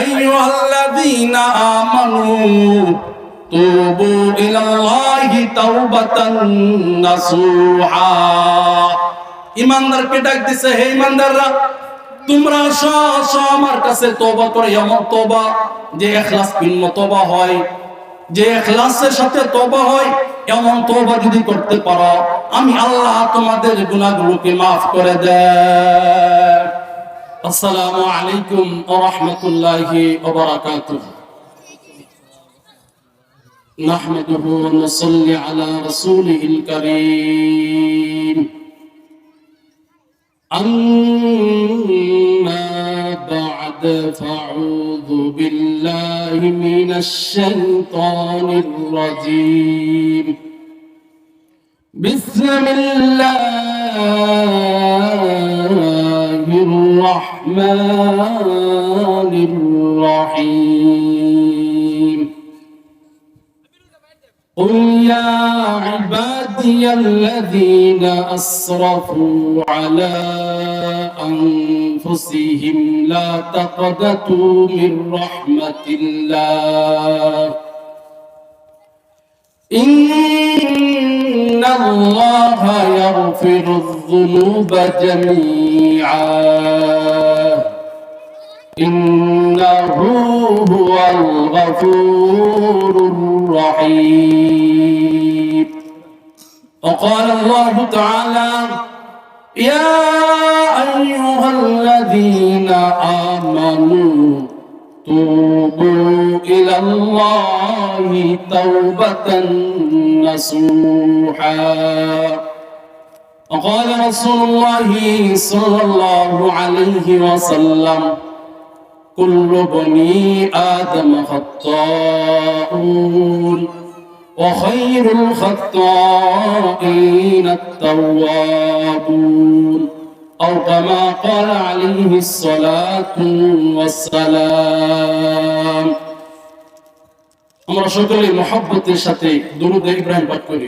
আইয়ুহাল্লাযীনা আমানু তুবু ইলাল্লাহি তাওবাতান নাসুহা। ইমানদারকে ডাক দিছে, হে ইমানদাররা তোমরা স স আমার কাছে তওবা করে এমন তওবা। যে ইখলাস পূর্ণ তওবা হয়, যে ইখলাসের সাথে তওবা হয়, এমন তওবা যদি করতে পারো, আমি আল্লাহ তোমাদের গুনাহগুলোকে maaf করে দেয় আসসালামু আলাইকুম ওয়া রাহমাতুল্লাহি ওয়া বারাকাতুহু نحمده ونصلي على رسوله الكريم أما بعد فأعوذ بالله من الشيطان الرجيم بسم الله الرحمن الرحيم. قل يا عبادي الذين أسرفوا على أنفسهم لا تقنطوا من رحمة الله. إن الله يغفر الذنوب جميعا. إنه هو الغفور الرحيم. وقال الله تعالى يا أيها الذين آمنوا توبوا إلى الله توبة نصوحا. وقال رسول الله صلى الله عليه وسلم كل بني آدم خطاؤون وخير الخطائين التوابون أو كما قال عليه الصلاة والسلام আমরা সকলে মহব্বতের সাথে দুরুদ ইব্রাহিম পাঠ করি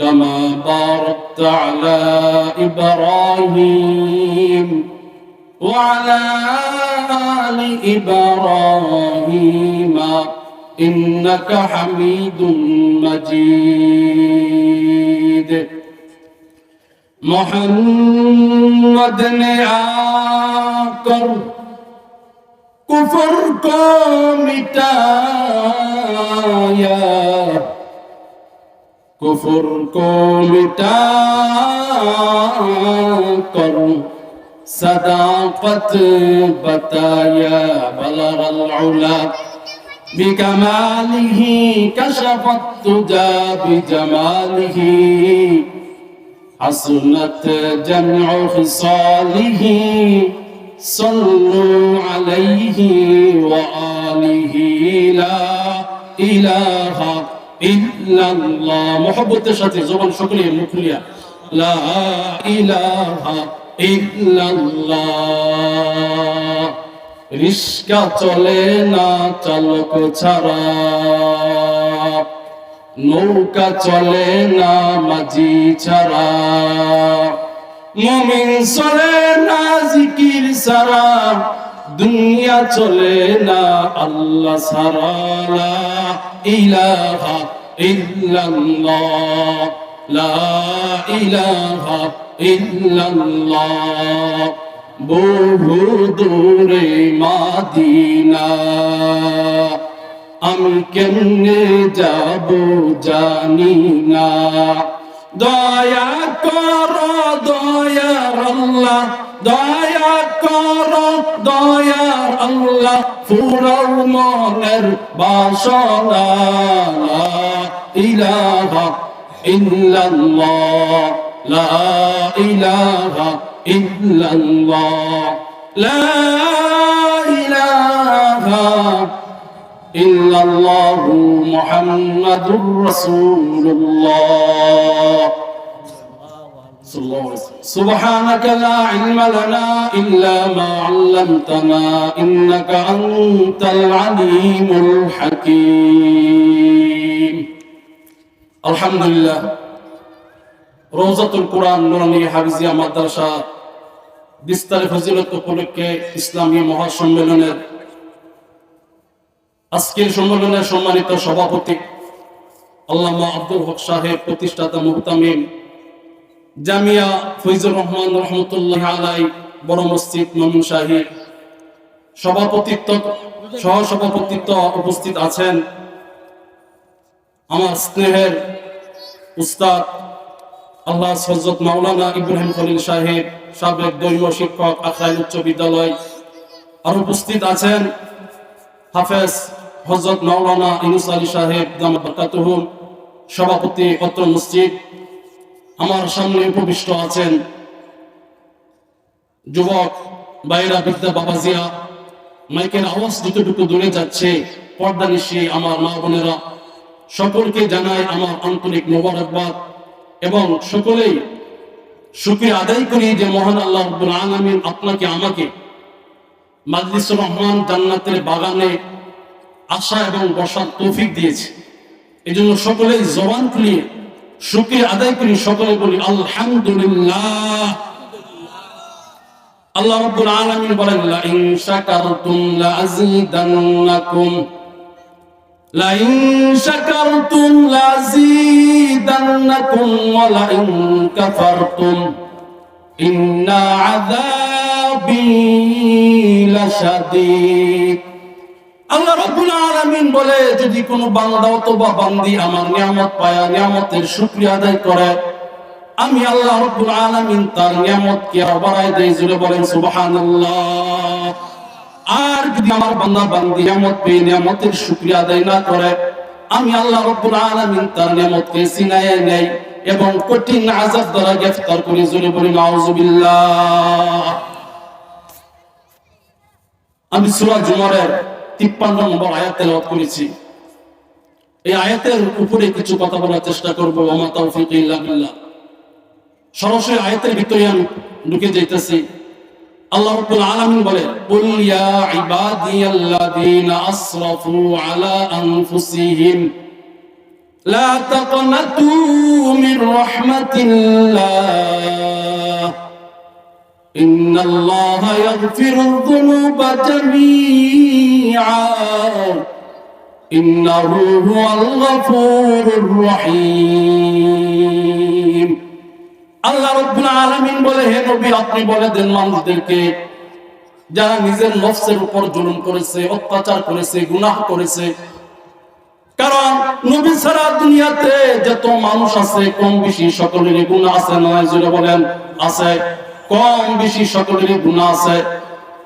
كما باركت على إبراهيم وعلى آل إبراهيم إنك حميد مجيد. محمد نے آकर کفر کو کفر کو مٹا کر صداقت بتایا بلغ العلا بكماله كشف الدجى بجماله حسنت جمع خصاله صلوا عليه وآله لا إله إلا ইল্লাল্লাহ। মহব্বতের সাথে জবান সকলে মুখ লিয়া লা ইলাহা রিস্কা চলে না চালক ছাড়া। নৌকা চলে না মাঝি ছাড়া। মমিন চলে না জিকির সারা দুনিয়া চলে না আল্লাহ সারা ইলাহা ইল্লাল্লাহ, লা ইলাহা ইল্লাল্লাহ। বহু দূরে মাদিনা, আমি কেমনে যাব জানি না। দয়া কর দয়ার আল্লাহ, দয়া কর দয়ার আল্লাহ মনের বাসনা। إله إلا الله. لا إله إلا الله. لا إله إلا الله محمد رسول الله سبحانك لا علم لنا إلا ما علمتنا إنك أنت العليم الحكيم. আলহামদুলিল্লাহ। রোজাতুল কোরআন নুরানি মাদ্রাসা বিস্তারে ফজিলত উপলক্ষে ইসলামী মহাসম্মেলনের আজকের সম্মেলনের সম্মানিত সভাপতি আল্লামা আব্দুল হক সাহেব, প্রতিষ্ঠাতা মুহতামিম জামিয়া ফৈজুর রহমান রহমতুল্লাহ আলাই বড় মসজিদ নমুন সাহেব সভাপতিত্ব সহসভাপতিত্ব উপস্থিত আছেন আমার স্নেহের উস্তাদ আল্লাহ হজরত মাওলানা ইব্রাহিম খলিল সাহেব, সাবেক দৈব শিক্ষক আখাইল উচ্চ বিদ্যালয়। আর উপস্থিত আছেন হাফেজ হজরত মাওলানা ইনুস আলী সাহেব দামাত সভাপতি অত্র মসজিদ। আমার সামনে উপবিষ্ট আছেন যুবক বাইরা বিদ্যা বাবাজিয়া। মাইকের আওয়াজ যতটুকু দূরে যাচ্ছে, পর্দা নিশি আমার মা বোনেরা সকলকে জানাই আমার আন্তরিক মোবারকবাদ এবং সকলেই শুক্রিয়া আদায় করি যে মহান আল্লাহ রব্বুল আলামিন আপনাকে, আমাকে মাজলিসুর রহমান জান্নাতের বাগানে আসা এবং বসার তৌফিক দিয়েছে। এই জন্য সকলেই জবান খুলিয়ে শুক্রিয়া আদায় করি, সকলে বলি আলহামদুলিল্লাহ। আল্লাহ রাব্বুল আলামিন বলেন লা আযীদান্নাকুম ওয়া লা ইন কাফারতুম। ইন্না আযাবি লাশাদীদ। আল্লাহ রাব্বুল আলামিন বলে, যদি কোনো বান্দা অথবা বান্দি আমার নিয়ামত পায়া নিয়ামতের শুকরিয়া আদায় করে, আমি আল্লাহ রাব্বুল আলামিন তার নিয়ামত কে বাড়াই দেই জুড়ে বলেন সুবহানাল্লাহ। আর যদি আমার বান্দা বান্দি নিয়ামত পেয়ে নিয়ামতের শুকরিয়া আদায় না করে, আমি আল্লাহ রাব্বুল আলামিন তার নিয়ামতকে সিনায়ে নেই এবং কঠিন আযাব দ্বারা গ্রেফতার করে জুড়ে বলি, নাউজুবিল্লাহ। আমি সূরা জুমারের 53 নম্বর আয়াত তেলাওয়াত করেছি। এই আয়াতের উপরে কিছু কথা বলার চেষ্টা করব ওমা তাওফিক ইল্লা বিল্লাহ। সরাসরি আয়াতের ভিতরে আমি ঢুকে যাইতেছি। আল্লাহ রাব্বুল আলামিন বলে, কুল ইয়া ইবাদিয়াল্লাযীনা আসরাফু আলা আনফুসিহিম, লা তাকনাতু মির রাহমাতিল্লাহ, ইন্নাল্লাহা ইয়াগফিরুয যুনুবা জামিআ, ইন্নাহু রহিম। আল্লাহ রব্বুল আলামিন বলে, হে নবী, আপনি বলে দেন মানুষদেরকে, যারা নিজের নফসের উপর জুলুম করেছে, অত্যাচার করেছে, গুনাহ করেছে। কারণ নবী ছাড়া দুনিয়াতে যত মানুষ আছে, কম বেশি সকলেরই গুনাহ আছে নয় জুড়ে বলেন, আছে। কম বেশি সকলেরই গুনাহ আছে।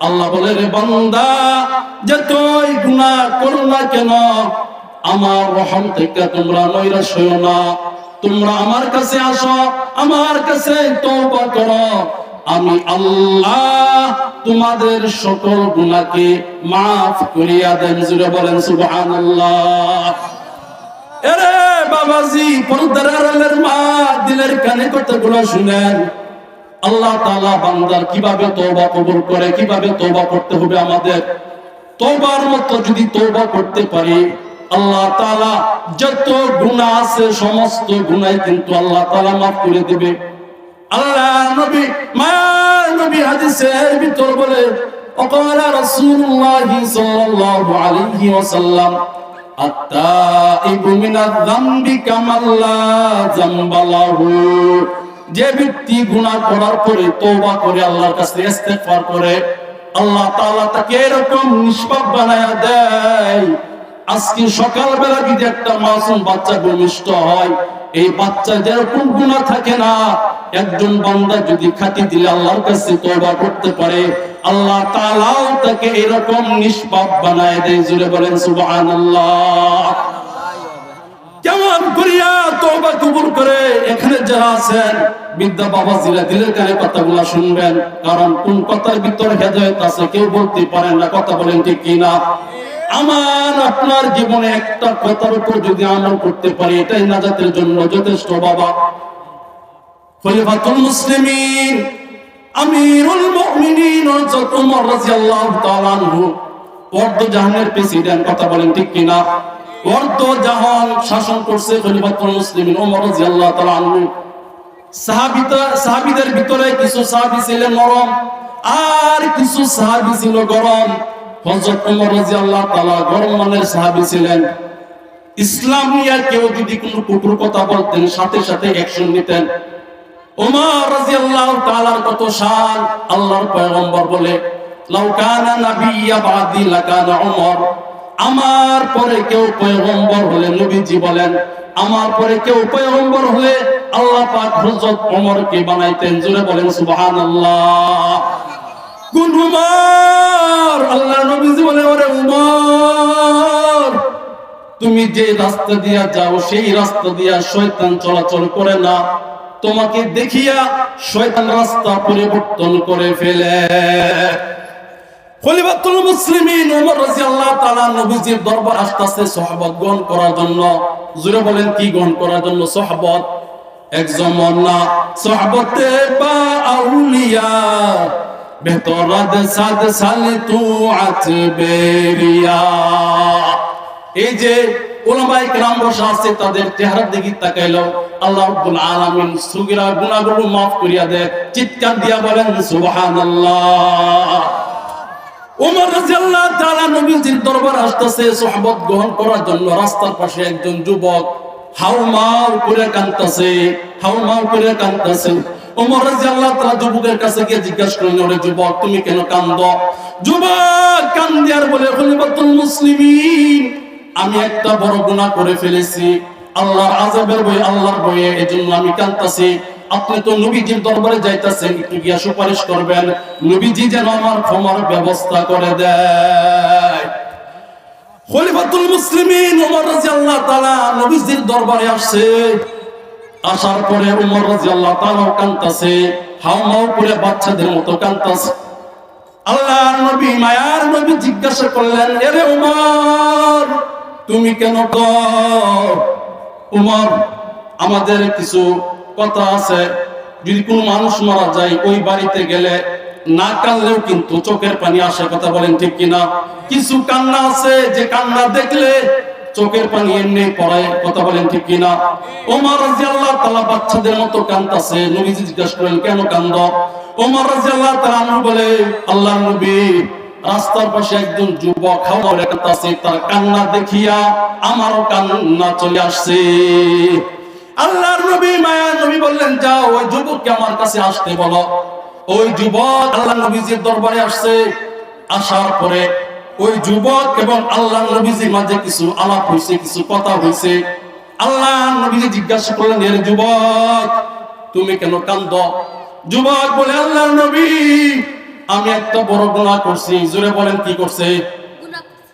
আল্লাহ বলে, রে বান্দা যতই গুনাহ করো না কেন? আমার রহম থেকে তোমরা নৈরাশ না। তোমরা আমার কাছে আসো, আমার কাছে তওবা করো। আমি আল্লাহ তোমাদের সকল গুনাহকে maaf করিয়া দেন জুড়ে বলেন সুবহানাল্লাহ। এরে বাবাজি, পর্দার আড়ালের মা, দিলের কানে কথাগুলো শুনেন। আল্লাহ তাআলা বান্দার কীভাবে তওবা কবুল করে, কীভাবে তওবা করতে হবে আমাদের? তওবার মতো যদি তওবা করতে পারি আল্লাহ তাআলা যত গুনাহ আছে সমস্ত গুনাহ কিন্তু আল্লাহ তাআলা maaf করে দিবে আল্লাহ নবী মা নবী হাদিসের ভিতর বলে وقال رسول الله صلى الله عليه وسلم التائب من الذنب كمن لا ذنب له যে ব্যক্তি গুনাহ করার পরে তওবা করে আল্লাহর কাছে ইস্তেগফার করে আল্লাহ তাআলা তাকে এরকম নিষ্পাপ বানায়া দেয় আজকে সকালবেলা যদি একটা মাসুম বাচ্চা ভূমিষ্ঠ হয়, এই বাচ্চা যেরকম গুণা থাকে না, একজন বান্দা যদি খাটি দিলে আল্লাহর কাছে তওবা করতে পারে, আল্লাহ তাআলাও তাকে এরকম নিষ্পাপ বানায় দেয়। জুড়ে বলেন, সুবহানাল্লাহ। কেমন করিয়া তওবা কবুল করে? এখানে যারা আছেন বিদ্যা বাবা জিরা দিলের কানে কথাগুলো শুনবেন, কারণ কোন কথার ভিতর হেদায়েত আছে কেউ বলতে পারেন না, কথা বলেন ঠিক কিনা? আমার আপনার জীবনে একটা কথার উপর যদি আমল করতে পারি, এটাই নাজাতের জন্য যথেষ্ট, বাবা। খলিফাতুল মুসলিমিন, আমিরুল মুমিনিন, হযরত ওমর রাদিয়াল্লাহু তাআলা আনহু। অর্ধ জাহানের প্রেসিডেন্ট, কথা বলেন ঠিক কিনা? অর্ধ জাহান শাসন করছে খলিফাতুল মুসলিমিন ওমর রাদিয়াল্লাহু তাআলা আনহু। সাহাবিতা সাহাবিদের ভিতরে কিছু সাহাবী ছিলেন নরম, আর কিছু সাহাবী ছিল গরম। রাদিয়াল্লাহু তাআলা সাহাবী ছিলেন। কেউ যদি কোনো কথা বলতেন, সাথে সাথে অ্যাকশন নিতেন। ওমর রাদিয়াল্লাহু তাআলার কত শান, আল্লাহর পয়গম্বর বলে, লাউ কানা নাবিয়্যা বাদি আমার পরে কেউ পয়গম্বর হলে নবীজি বলেন, আমার পরে কেউ পয়গম্বর হলে আল্লাহ পাক হযরত ওমরকে বানাইতেন। জোরে বলেন, সুবহানাল্লাহ। কোন উমর? আল্লাহ নবীজি বলে, ওরে উমর, তুমি যে রাস্তা দিয়া যাও, সেই রাস্তা দিয়া শয়তান চলাচল করে না। তোমাকে দেখিয়া শয়তান রাস্তা পরিবর্তন করে ফেলে। খলিফাতুল মুসলিমিন ওমর রাদিয়াল্লাহু তাআলা নবীজির দরবার আসতেছে সাহাবত গ্রহণ করার জন্য। জুড়ে বলেন, কি গ্রহণ করার জন্য সাহাবত? একজন না সাহাবতে বা আউলিয়া। বেতরাদ সাদ সালে তু আতবেরিয়া এই যে ওলামায়ে কেরাম বসা আছে, তাদের চেহারার দিকে তাকাইলো। আল্লাহ রাব্বুল আলামিন সুগিরা গুনাহগুলো maaf করিয়া দেয় চিৎকার দিয়া বলেন, সুবহানাল্লাহ। ওমর রাদিয়াল্লাহু তাআলা নবীজির দরবার আসতেছে, সুহবত গ্রহণ করার জন্য রাস্তার পাশে একজন যুবক হাউমাউ করে কাঁদতেছে, হাউমাউ করে কাঁদতেছে। যুবকের কাছে গিয়ে জিজ্ঞাসা করলেন, ওরে যুবক, তুমি কেন যুবক কান্দি আর বলে, খলিফাতুল আমি একটা বড় গুনাহ করে ফেলেছি। আল্লাহর আযাবের ভয়ে আল্লাহর ভয়ে এজন্য আমি কাঁদতেছি। আপনি তো নবীজির দরবারে যাইতেছেন, একটু গিয়া সুপারিশ করবেন। নবীজি যেন আমার ক্ষমার ব্যবস্থা করে দেয়। খলিফাতুল মুসলিমিন ওমর রাদিয়াল্লাহু তাআলা নবীজির দরবারে আসছে। আসার পরে ওমর রাদিয়াল্লাহু তাআলা কাঁদতেছে হাউমাউ করে বাচ্চাদের মতো কাঁদতেছে। আল্লাহর নবী, মায়ার নবী জিজ্ঞাসা করলেন, এরে উমর, তুমি কেন উমর, আমাদের কিছু কথা আছে। যদি কোনো মানুষ মারা যায়, ওই বাড়িতে গেলে না কানলেও কিন্তু চোখের পানি আসার কথা বলেন ঠিক কিনা? কিছু কান্না আছে, যে কান্না দেখলে চোখের পানি এমনি পড়ায় কথা বলেন ঠিক কিনা? ওমর রাদিয়াল্লাহু তাআলা বাচ্চাদের মতো কাঁদতাছে। নবীজি জিজ্ঞাসা করেন কেন কান্দ ওমর রাদিয়াল্লাহু তাআলা আনহু বলে, আল্লাহর নবী রাস্তার পাশে একজন যুবক খাওয়ার কাঁদতাছে। তার কান্না দেখিয়া আমারও কান্না চলে আসছে। আল্লাহর নবী, মায়া নবী বললেন, যাও, ওই যুবককে আমার কাছে আসতে বলো। ওই যুবক আল্লাহ নবীজির দরবারে আসছে। আসার পরে ওই যুবক এবং আল্লাহ নবীজির মাঝে কিছু আলাপ হয়েছে কিছু কথা হয়েছে আল্লাহ নবীজি জিজ্ঞাসা করলেন, এর যুবক, তুমি কেন কান্দ? যুবক বলে, আল্লাহ নবী, আমি একটা বড় গুণা করছি। জোরে বলেন, কি করছে?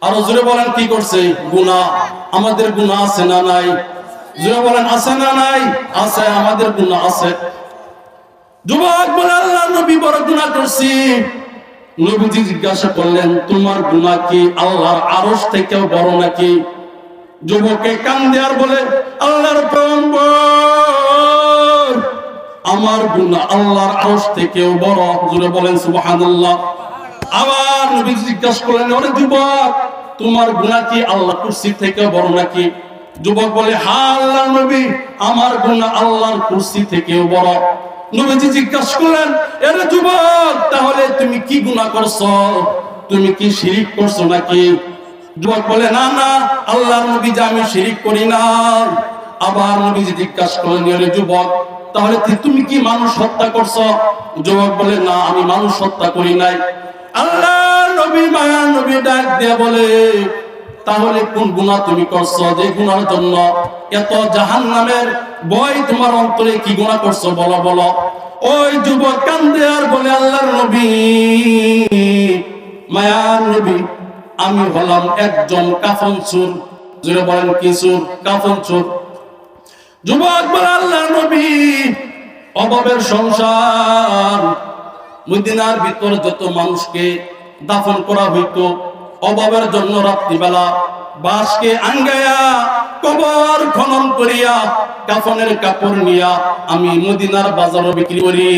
আরও জোরে বলেন, কি করছে? গুনাহ, আমাদের গুণা আছে না নাই? জোরে বলেন, আছে না নাই? আছে, আমাদের গুণা আছে। যুবক বলে, আল্লাহ নবী বড় গুণা করছি। নবীজি জিজ্ঞাসা করলেন, তোমার গুনাহ কি আল্লাহর আরশ থেকেও বড় নাকি? যুবকে কান্দে আর বলে, আল্লাহর আমার গুনাহ আল্লাহর আরশ থেকেও বড়। জোরে বলেন, সুবহানাল্লাহ। আবার নবী জিজ্ঞাসা করলেন, ওরে যুবক, তোমার গুনাহ কি আল্লাহ কুরসি থেকেও বড় নাকি? যুবক বলে, হা আল্লাহ নবী, আমার গুনাহ আল্লাহর কুরসি থেকেও বড়। নবীজি জিজ্ঞাসা করলেন, এরে তাহলে তুমি কি গুণা করছ? তুমি কি শিরিক করছ নাকি? যুবক বলে, না না, আল্লাহর নবী যে আমি শিরিক করি না আবার নবী যে জিজ্ঞাসা করেন যুবক, তাহলে তুমি কি মানুষ হত্যা করছ? যুবক বলে, না, আমি মানুষ হত্যা করি নাই। আল্লাহ নবী মায়া নবী ডাক দিয়ে বলে তাহলে কোন গুনাহ তুমি করছ? যে গুণার জন্য এত জাহান্নামের বই তোমার অন্তরে কি গুনাহ করছ? বলো বলো। ওই যুবক কান্দে আর বলে, আল্লাহর নবী, মায়ার নবী, আমি হলাম একজন কাফন চুর। জুড়ে বলেন, কি চুর? কাফন চুর? যুবক বলে আল্লাহ নবী, অভাবের সংসার, মদিনার ভিতর যত মানুষকে দাফন করা হইতো অভাবের জন্য রাত্রিবেলা বাসকে আঙ্গায়া কবর খনন করিয়া কাফনের কাপড় নিয়া আমি মদিনার বাজারও বিক্রি করি।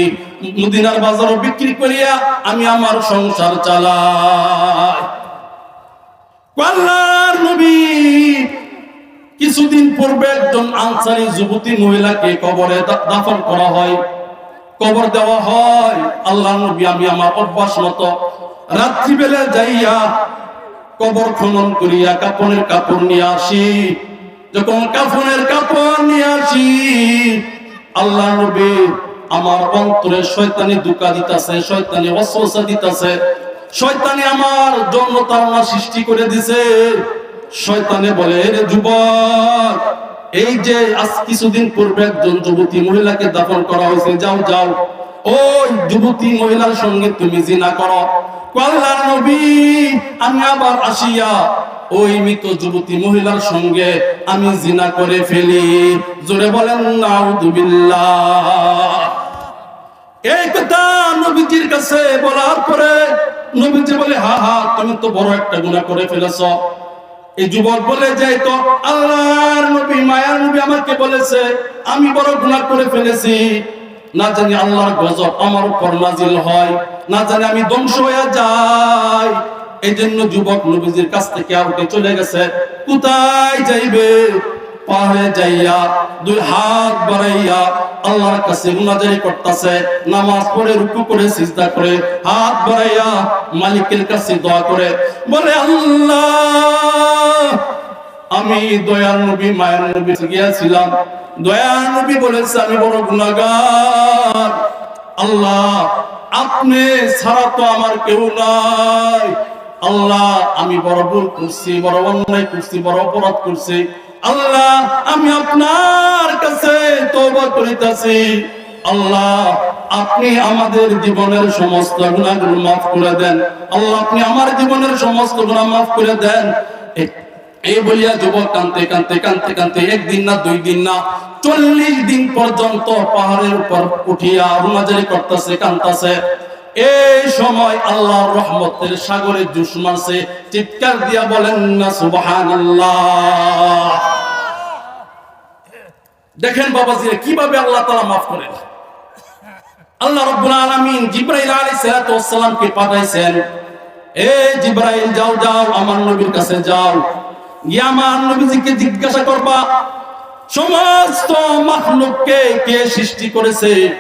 মদিনার বাজারও বিক্রি করিয়া আমি আমার সংসার চালাই। আল্লাহর নবী কিছুদিন পূর্বে একজন আনসারি যুবতী মহিলাকে কবরে দাফন করা হয়। কবর দেওয়া হয়। আল্লাহ নবী আমি আমার অভ্যাস মতো রাত্রিবেলা যাইয়া কবর খনন করিয়া কাপনের কাপড় নিয়ে আসি। যখন কাফনের কাপড় নিয়ে আসি, আল্লাহ নবী আমার অন্তরে শয়তানি দুকা দিতাছে, শয়তানি অসওসা দিতাছে, শয়তানি আমার জন্য তারা সৃষ্টি করে দিছে। শয়তানে বলে রে যুবক, এই যে আজ কিছুদিন পূর্বে একজন যুবতী মহিলাকে দাফন করা হয়েছে, যাও যাও। ওই যুবতী মহিলার সঙ্গে তুমি জিনা করো। কল্যাণ নবী, আমি আবার আসিয়া ওই মৃত যুবতী মহিলার সঙ্গে আমি জিনা করে ফেলি। জোরে বলেন নাউদুবিল্লাহ এই কথা নবীজির কাছে বলার পরে নবীজি বলে, হা হা, তুমি তো বড় একটা গুনাহ করে ফেলেছ। এই যুবক বলে, যাই তো, আল্লাহর নবী, মায়ার নবী আমাকে বলেছে, আমি বড় গুনাহ করে ফেলেছি। না জানি আল্লাহর গজব আমার উপর নাজিল হয়, না জানি আমি ধ্বংস হয়ে যাই। এই জন্য যুবক নবীজির কাছ থেকে আউটে চলে গেছে? কোথায় যাইবে? পাহাড়ে যাইয়া দুই হাত বাড়াইয়া আল্লাহর কাছে মুনাজারি করতেছে, নামাজ পড়ে, রুকু করে, সিজদা করে, হাত বাড়াইয়া মালিকের কাছে দোয়া করে, বলে আল্লাহ আমি দয়ার নবী, মায়ের নবী গিয়েছিলাম। দয়ার নবী বলেছে, আমি বড় গুনাহগার। আল্লাহ, আপনি ছাড়া তো আমার কেউ নাই। আল্লাহ, আমি বড় ভুল করছি, বড় অন্যায় করছি, বড় অপরাধ করছি। আল্লাহ, আমি আপনার কাছে তওবা করিতেছি। আল্লাহ, আপনি আমাদের জীবনের সমস্ত গুণাগুলো মাফ করে দেন। আল্লাহ, আপনি আমার জীবনের সমস্ত গুণা মাফ করে দেন। এই বলিয়া যুবক কানতে কানতে কানতে কানতে একদিন না দুই দিন না চল্লিশ দিন পর্যন্ত পাহাড়ের উপর উঠিয়া রুমাজারি করতেছে, কানতেছে। এই সময় আল্লাহর রহমতের সাগরে জুস মারছে, চিৎকার দিয়া বলেন না, সুবহানাল্লাহ। দেখেন বাবাজি কীভাবে আল্লাহ তাআলা মাফ করেন? আল্লাহ রাব্বুল আলামিন জিবরাইল আলাইহিস সালাতু ওয়াস সালামকে পাঠাইছেন, এ জিবরাইল, যাও যাও, আমার নবীর কাছে যাও। গিয়ে জিজ্ঞাসা করবা, সমস্ত মাখলুককে কে সৃষ্টি করেছে?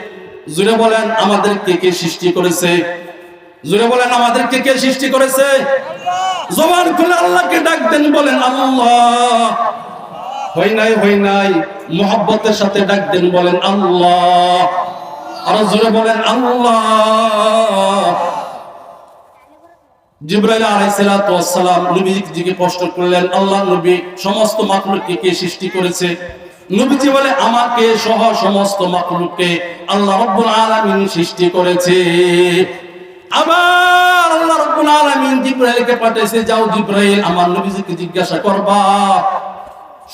জুড়ে বলেন, আমাদেরকে কে সৃষ্টি করেছে? জুড়ে বলেন, আমাদেরকে কে সৃষ্টি করেছে? জবান খুলে আল্লাহকে ডাক দেন, বলেন, আল্লাহ। হই নাই হই নাই, মোহাব্বতের সাথে ডাক দেন, বলেন, আল্লাহ। আর জোরে বলেন, আল্লাহ। জিব্রাইল ওয়াস নবীজিকে প্রশ্ন করলেন, আল্লাহ নবী, সমস্ত মাখলুককে কে সৃষ্টি করেছে? নবীজি বলে, আমাকে সহ সমস্ত মাখলুককে আল্লাহ রাব্বুল সৃষ্টি করেছে। আবার আল্লাহ রাব্বুল জিব্রাইলকে যাও জিব্রাইল, আমার নবীজিকে জিজ্ঞাসা করবা,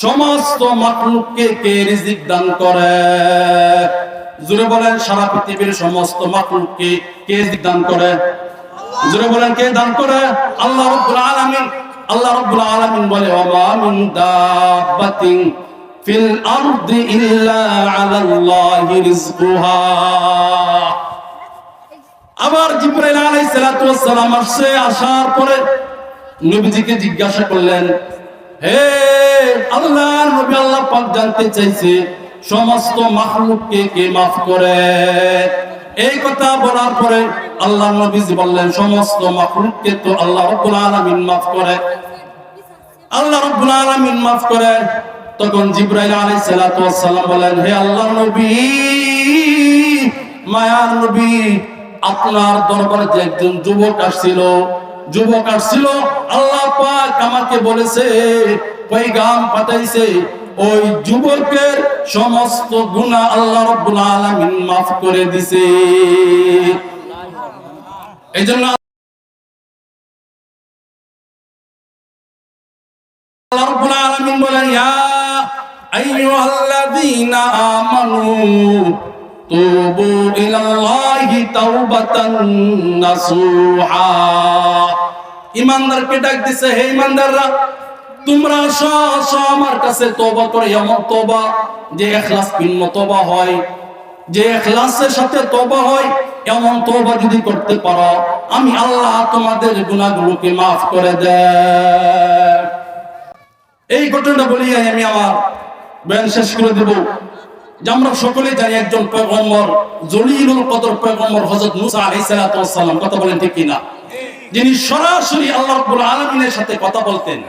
সমস্ত মাখলুককে কে রিজিক দান করে? জুড়ে বলেন, সারা পৃথিবীর সমস্ত মাখলুককে কে দান করে? জুড়ে বলেন, কে দান করে? আল্লাহ রাব্বুল আলামিন। আল্লাহ রাব্বুল আলামিন বলে, ওয়া মিন দাব্বাতিন ফিল ইল্লা রিজকুহা আবার জিব্রাইল আলাইহিস সালাতু ওয়াস সালাম আসছে। আসার পরে নবীজিকে জিজ্ঞাসা করলেন, হে আল্লাহ, নবী আল্লাহ পাক জানতে চাইছে, সমস্ত মাখলুককে কে মাফ করে? এই কথা বলার পরে আল্লাহ নবীজি বললেন, সমস্ত মাখলুককে তো আল্লাহ রাব্বুল আলামিন মাফ করে। আল্লাহ রাব্বুল আলামিন মাফ করে। তখন জিব্রাইল আলাইহিস সালাতু ওয়াস সালাম বলেন, হে আল্লাহর নবী, মায়ার নবী, আপনার দরবারে যে একজন যুবক আসছিল। যুবক আসছিল, আল্লাহ পাক আমাকে বলেছে, পয়গাম পাঠাইছে ওই যুবকের সমস্ত গুনাহ আল্লাহ রাব্বুল আলামিন মাফ করে দিছে। এইজন্য আল্লাহ রাব্বুল আলামিন বলেন, ইয়া আইয়ুহাল্লাযীনা আমানু তুবু ইলাল্লাহি তাওবাতান নাসুহা। ইমানদারকে ডাক দিছে, হে ইমানদাররা তোমরা আসো আমার কাছে তওবা করে এমন তওবা। যে ইখলাস পূর্ণ তওবা হয়, যে ইখলাসের সাথে তওবা হয়, এমন তওবা যদি করতে পারো, আমি আল্লাহ তোমাদের গুনাহগুলোকে maaf করে দেয় এই ঘটনাটা বলি আমি আমার বয়ান শেষ করে দেব। যে আমরা সকলেই জানি একজন পয়গম্বর, জলিলুল কদর পয়গম্বর হযরত মুসা আলাইহিস সালাম কথা বলেন ঠিক কিনা? যিনি সরাসরি আল্লাহ আলামিনের সাথে কথা বলতেন।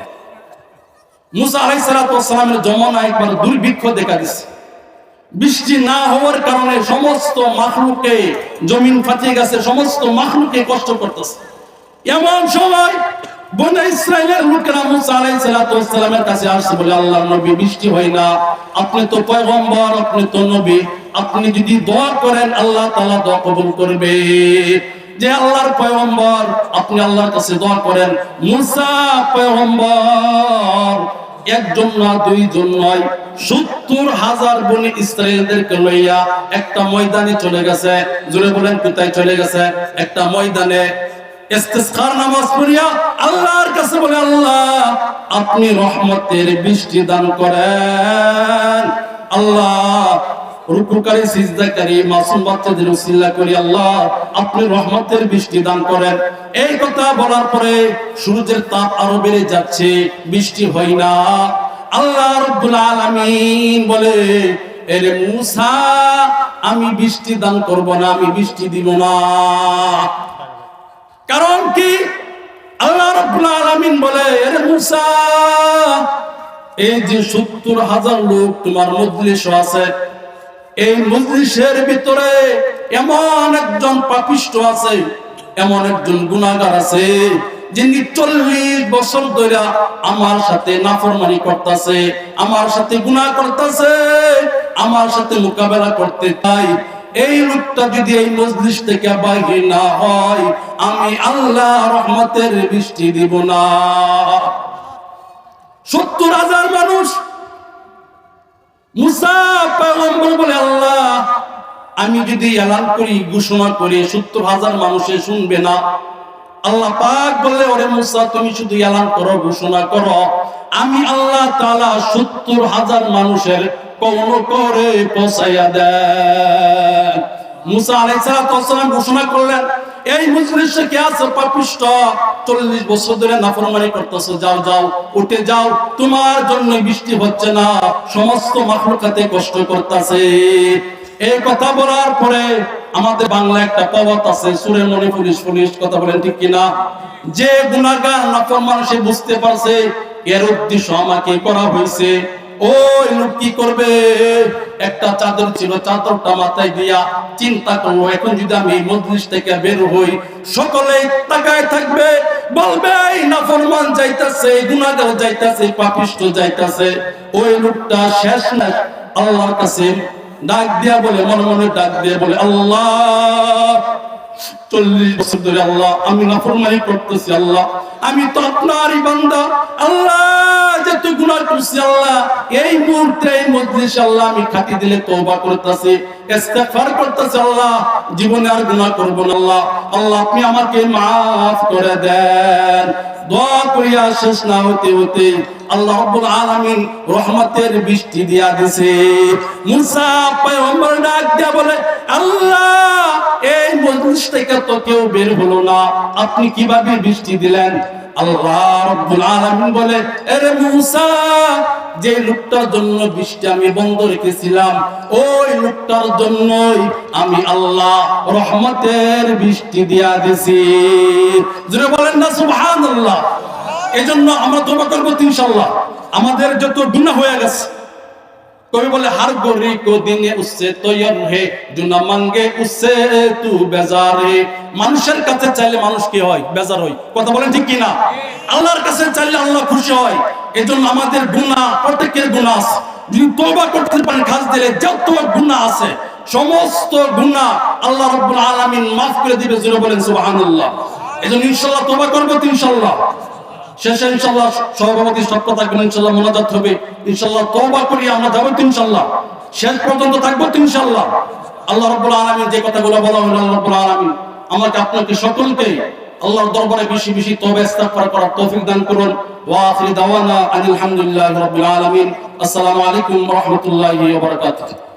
মুসা আলাইহিস সালামের জমানা একবার দুর্ভিক্ষ দেখা বৃষ্টি না হওয়ার কারণে সমস্ত মাখলুকে, জমিন ফাটিয়ে গেছে, সমস্ত মাখলুকে কষ্ট করতেছে। এমন সময় আপনি তো পয়গম্বর, আপনি তো নবী। আপনি যদি দোয়া করেন, আল্লাহ তাআলা দোয়া কবুল করবে। যে আল্লাহর পয়গম্বর, আপনি আল্লাহর কাছে দোয়া করেন, মুসা পয়গম্বর, একজন না দুইজন নয়, সত্তর হাজার বনি ইসরায়েলদেরকে লইয়া একটা ময়দানে চলে গেছে। জুড়ে বলেন, কোথায় চলে গেছে? একটা ময়দানে। আপনি রহমতের বৃষ্টি দান করেন। আল্লাহ রুকুকারী সিজদাকারী মাসুম বাচ্চাদের উসিল্লা করি আল্লাহ, আপনি রহমতের বৃষ্টি দান করেন। এই কথা বলার পরে সূর্যের তাপ আরও বেড়ে যাচ্ছে, বৃষ্টি হয় না। আল্লাহ রব্বুল আলামিন বলে, এরে মুসা, আমি বৃষ্টি দান করব না, আমি বৃষ্টি দিব না। কারণ কি? আল্লাহ রব্বুল আলামিন বলে, এরে মুসা, এই যে সত্তর হাজার লোক তোমার মজলিস আছে এই মজলিসের ভিতরে এমন একজন পাপিষ্ট আছে, এমন একজন গুনাহগার আছে, যিনি চল্লিশ বছর ধরে আমার সাথে নাফরমানি করতেছে, আমার সাথে গুনাহ করতেছে, আমার সাথে মোকাবেলা করতে চাই। এই লোকটা যদি এই মজলিস থেকে বাহির না হয়, আমি আল্লাহ রহমতের বৃষ্টি দিব না। সত্তর হাজার মানুষ মুসা আল্লাহ, আমি যদি এলান করি, ঘোষণা করি, সত্তর হাজার মানুষে শুনবে না। আল্লাহ পাক বললে, ওরে মুসা, তুমি শুধু এলান করো, ঘোষণা করো। আমি আল্লাহ তালা সত্তর হাজার মানুষের কৌন করে পৌঁছাইয়া দেয় মুসা আলাইহিস সালাম ঘোষণা করলেন এই মজলিসে কে আছে? পাপিষ্ট। 40 বছর ধরে নাফরমানি করতেছো। যাও যাও, উঠে যাও। তোমার জন্য বৃষ্টি হচ্ছে না। সমস্ত মাখলুকাতে কষ্ট করতেছে। এই কথা বলার পরে আমাদের বাংলা একটা কবত আছে, সুরে মনে পুলিশ পুলিশ কথা বলেন ঠিক কিনা? যে গুনাহগার, নাফরমান, সে বুঝতে পারছে, এর উদ্দেশ্য আমাকে করা হয়েছে। ওই লোক কি করবে? একটা চাদর ছিল, চাদরটা মাথায় দিয়া চিন্তা করল, এখন যদি আমি মজলিস থেকে বের হই, সকলেই তাকায় থাকবে, বলবে, এই নাফরমান যাইতাছে গুনাহগার যাইতাছে পাপিষ্ট যাইতাছে। ওই লোকটা শেষ না, আল্লাহর কাছে ডাক দিয়া বলে, মনে মনে ডাক দিয়া বলে, আল্লাহ চল্লিশ বছর ধরে আল্লাহ, আমি নাফরমানি করতেছি আল্লাহ। আমি তো আল্লাহ, যত গুনাহ করছি আল্লাহ। এই মুহূর্তে, এই মজলিস আল্লাহ আমি খাতি দিলে করতেছি, ইস্তেগফার করতেছি আল্লাহ। জীবনে আর করব না আল্লাহ। আল্লাহ, আপনি আমাকে maaf করে দেন। দোয়া করিয়া শেষ না হতে হতে আল্লাহ আলামিন রহমতের বৃষ্টি দিয়া দিছে। মুসা পয়গম্বর ডাক দিয়া বলে, আল্লাহ, এই মজলিস থেকে তো কেউ বের হলো না। আপনি কীভাবে বৃষ্টি দিলেন? বৃষ্টি ওই লোকটার জন্যই আমি আল্লাহ রহমতের বৃষ্টি দিয়া দিছি। জুড়ে বলেন না, সুবহানাল্লাহ। এজন্য আমরা তোবা করব ইনশাআল্লাহ। আমাদের যত গুনাহ হয়ে গেছে কবি বলে, হার গরি কো দিনে তৈয়ার হে, জুনা মাঙ্গে উসসে তু বেজার। মানুষের কাছে চাইলে মানুষ কি হয়? বেজার হয়। কথা বলেন ঠিক কিনা? আল্লাহর কাছে চাইলে আল্লাহ খুশি হয়। এজন্য আমাদের গুনাহ, প্রত্যেকের গুনাহ আছে। যদি তওবা করতে পারেন খাস দিলে যত গুনাহ আছে, সমস্ত গুনাহ আল্লাহ রাব্বুল আলামিন maaf করে দিবে, জোরে বলেন সুবহানাল্লাহ। এজন্য ইনশাআল্লাহ তওবা করব ইনশাআল্লাহ। শেষে ইনশাল্লাহ সভাপতি সত্য থাকবেন ইনশাল্লাহ মোনাজাত হবে। ইনশাল্লাহ তওবা করি, আমরা যাব ইনশাল্লাহ শেষ পর্যন্ত থাকব ইনশাল্লাহ আল্লাহ রাব্বুল আলামিন যে কথাগুলো বলা হলো, আল্লাহ রাব্বুল আলামিন আমাকে আপনাকে সকলকে আল্লাহর দরবারে বেশি বেশি তবে ইস্তেগফার করার তৌফিক দান করুন। ওয়া আখির দাওয়ানা আলহামদুলিল্লাহি রাব্বিল আলামিন। আসসালামু আলাইকুম ওয়া রাহমাতুল্লাহি ওয়া বারাকাতুহু।